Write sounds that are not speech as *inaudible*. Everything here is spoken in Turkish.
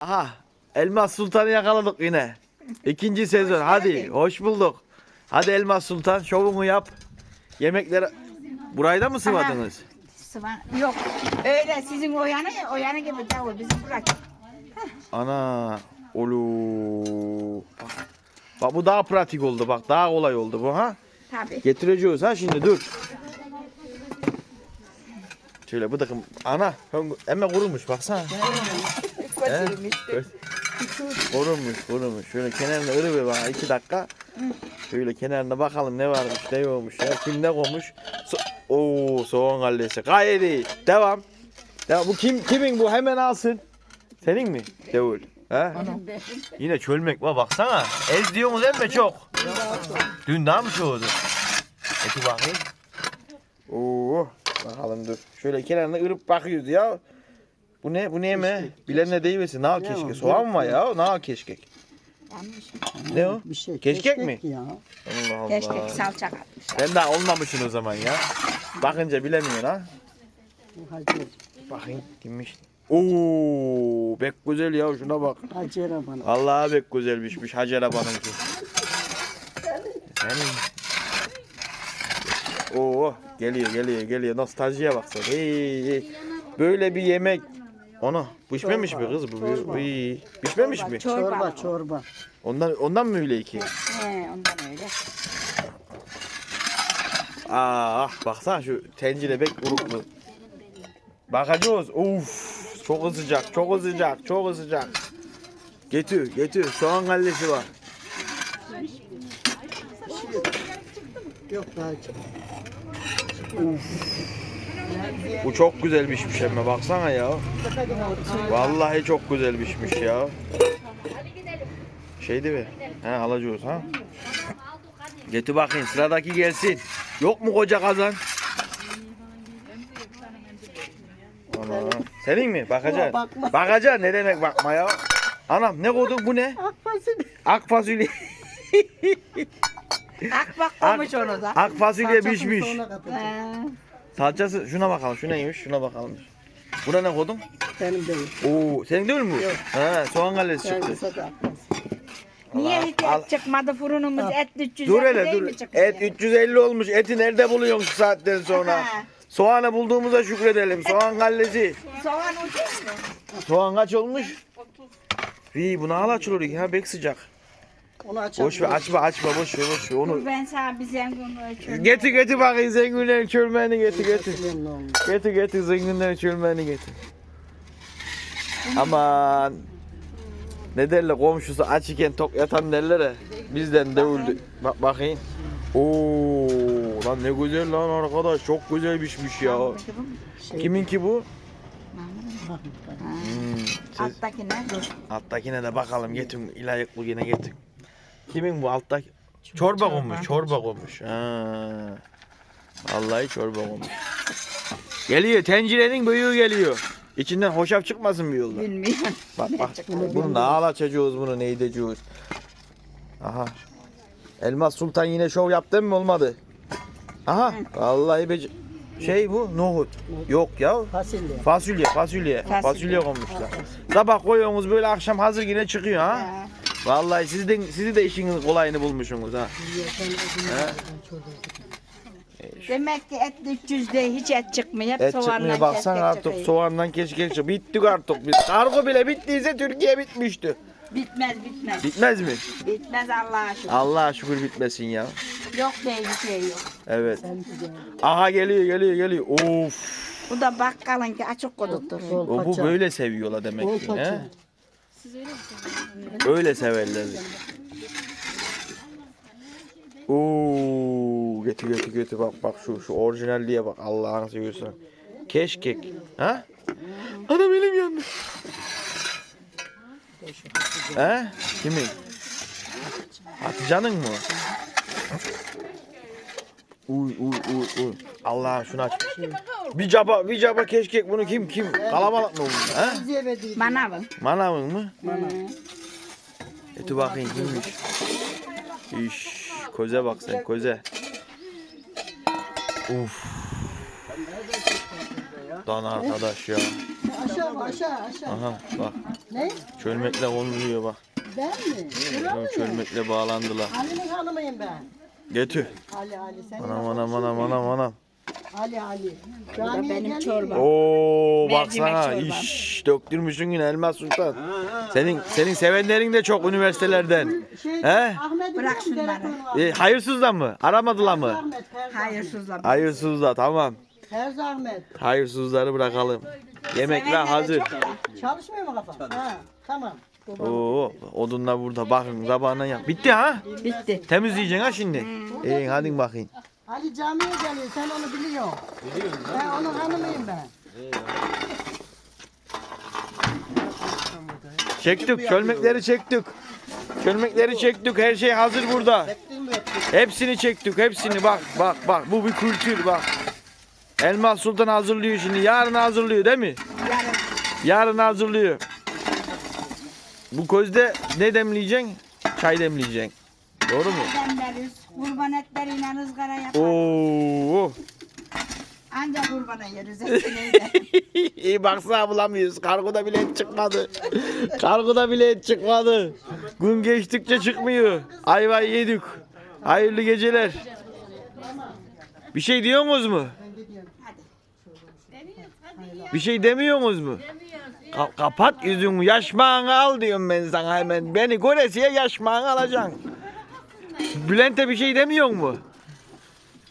Aha Elmas Sultan'ı yakaladık yine. İkinci sezon hadi hoş bulduk. Hadi Elmas Sultan şovunu yap. Yemekleri burayı da mı sıvadınız? Sıvan yok. Öyle sizin o yanı o yanı gibi davul bizim bırak. Ana olu. Bak, bak bu daha pratik oldu bak daha kolay oldu bu ha. Tabii. Getireceğiz ha şimdi dur. Şöyle bu takım ana hemen kurumuş baksana. He? Gör. Kurumuş kurumuş. Şöyle kenarına ırı bana iki dakika. Şöyle kenarına bakalım ne varmış ne yokmuş ya. Kim ne koymuş. So Oo soğan kallesi. Gayet iyi. Devam. Ya bu kim kimin bu hemen alsın. Senin mi? Devul. He? Yine çölmek var baksana. Ez diyorsunuz emme çok. Dün daha mı çoğudu? Eti bakayım. Oo, bakalım dur. Şöyle kenarına ırıp bakıyoruz ya. Bu ne? Bu ne mi? Bilen ne değilmesin. Nal keşke. Soğan mı ya? Nal keşkek. Yanlış. Ne o? Bir şey. Keşkek mi? Ya. Allah Allah. Keşke salça katmışlar. Sen daha olmamışsın o zaman ya. Bakınca bilemiyorsun ha. Hacer. Bakayım kimmiş. Oo, pek güzel ya şuna bak. Hacer bana. Vallahi pek güzel pişmiş Hacer abanınki. Senin. Oo, geliyor geliyor geliyor. Nostaljiye bak sen. Hey, hey. Böyle bir yemek. Ona pişmemiş mi kız bu? bu- bu iyi. Pişmemiş mi? Çorba. Çorba. Ondan ondan mı öyle iki? He ondan öyle. Ah baksana şu tencere bek uruklu. Bakacağız. Uf çok sıcak, çok sıcak, çok sıcak. Getir, getir. Soğan kallesi var. Yok daha çok. Bu çok güzel pişmiş emme baksana ya. Vallahi çok güzel pişmiş ya. Şey değil mi? He alacağız ha. Getir bakayım sıradaki gelsin. Yok mu koca kazan? Ana. Senin mi? Bakacaksın. Bakma. Bakacaksın ne demek bakma ya. Anam ne koydun bu ne? Ak fasulye. Ak fasulye. Ak bak koymuş onu da. Ak fasulye pişmiş. Salçası şuna bakalım şu neymiş şuna bakalım. Buna ne koydun? Benim değil. Oo, senin değil mi bu? Yok. He, soğan kallesi Sen çıktı. Niye hiç et çıkmadı fırınımız et 300 Dur hele dur. Et 350 olmuş. Eti nerede buluyorsun şu saatten sonra? Soğanı bulduğumuza şükredelim. Soğan kallesi. Soğan ucuz mu? Soğan kaç olmuş? İyi buna hala açılır ya bek sıcak. Onu açalım. Boş ver açma açma boş ver boş ver Dur onu. ben sana bir zengin ölçüyorum. Getir getir bakayım zenginlerin çölmeni getir getir. Getir getir zenginlerin çölmeni getir. Aman. Ne derler komşusu aç iken tok yatan derler. Bizden de öldü. Bak bakayım. Oo lan ne güzel lan arkadaş çok güzel pişmiş ya. Şey, Kiminki bu? Mahmut Bey. Hmm, siz- Alttaki ne? Dur. alttakine de bakalım getir ilayıklı yine getir. Kimin bu alttaki? Çorba konmuş, çorba konmuş. Ha. Vallahi çorba konmuş. *laughs* Geliyor, tencerenin büyüğü geliyor. İçinden hoşaf çıkmasın bir yolda. Bilmiyorum. Bak bak. Bunu da ağlatacağız bunu ne edeceğiz. Aha. Elmas Sultan yine şov yaptın mı olmadı? Aha. Vallahi bece... Şey bu nohut. Yok ya. Fasulye. Fasulye, fasulye. Fasulye, Fasulye. konmuşlar. Sabah koyuyorsunuz böyle akşam hazır yine çıkıyor ha. Vallahi siz de, sizi de işiniz kolayını bulmuşsunuz ha. Demek ki et 300 değil hiç et çıkmıyor. Hep Et soğanla çıkmıyor baksana keşkek artık çıkıyor. soğandan keşke çıkıyor. Bittik artık biz. Kargo bile bittiyse Türkiye bitmişti. Bitmez bitmez. Bitmez mi? Bitmez Allah'a şükür. Allah'a şükür bitmesin ya. Yok değil bir şey yok. Evet. Aha geliyor geliyor geliyor. Of. Bu da bakkalın ki açık koduktur. O bu böyle seviyorlar demek ki. He? Paça. Öyle severler. Oo, getir getir getir bak bak şu şu orijinalliğe bak Allah'ını seviyorsan. Keşkek. Ha? Ana benim yandı. He? Kimin? Hatice'nin mı? Uy uy uy uy. Allah şunu aç. Bir caba bir caba keşkek bunu kim kim? Kalabalık mı? Fasulye verdi. Manavın. Manavın mı? Bana. Eti bakayım kimmiş? İş, koze bak sen koze. Uf. Dan arkadaş ya. Aşağı aşağı aşağı. Aha bak. Ne? Çölmekle konuluyor bak. Ben mi? Sıra mı? Çölmekle bağlandılar. Ali'nin hanımıyım ben. Getir. Ali Ali sen. Anam anam anam anam anam. Ali Ali. Camiye benim çorbam. Oo Mercimek baksana çorbam. iş döktürmüşsün yine Elmas Sultan. Senin senin sevenlerin de çok üniversitelerden. Şey, He? Ahmet'i Bırak biliyor musun? şunları. Telefonu var. E, hayırsızla mı? Aramadılar mı? Ahmet, Hayırsızlar. Hayırsızla tamam. Ahmet. Hayırsızları bırakalım. Yemekler hazır. Çalışmıyor mu kafa? Ha, tamam. Oo odunlar burada bakın zabağına yap. Bitti ha? Bitti. Temizleyeceksin ha şimdi. İyi hadi bakayım. Ali camiye geliyor sen onu biliyorsun. Biliyorum. Ben onun hanımıyım ben. Çektik çölmekleri çektik. Çölmekleri çektik her şey hazır burada. Hepsini çektik hepsini bak bak bak bu bir kültür bak. Elmas Sultan hazırlıyor şimdi yarın hazırlıyor değil mi? Yarın Yarın hazırlıyor. Bu közde ne demleyeceksin? Çay demleyeceksin. Doğru mu? demleriz. Kurban etleriyle ızgara yaparız. Oo. Ancak kurbana *laughs* yeriz. İyi baksana bulamıyoruz. Kargoda bile et çıkmadı. Kargoda bile et çıkmadı. Gün geçtikçe çıkmıyor. Ayvayı yedik. Hayırlı geceler. Bir şey diyorsunuz mu? Bir şey demiyorsunuz mu? Ka- kapat yüzünü yaşmağını al diyorum ben sana hemen. Beni göresiye yaşmağını alacaksın. Bülent'e bir şey demiyor mu?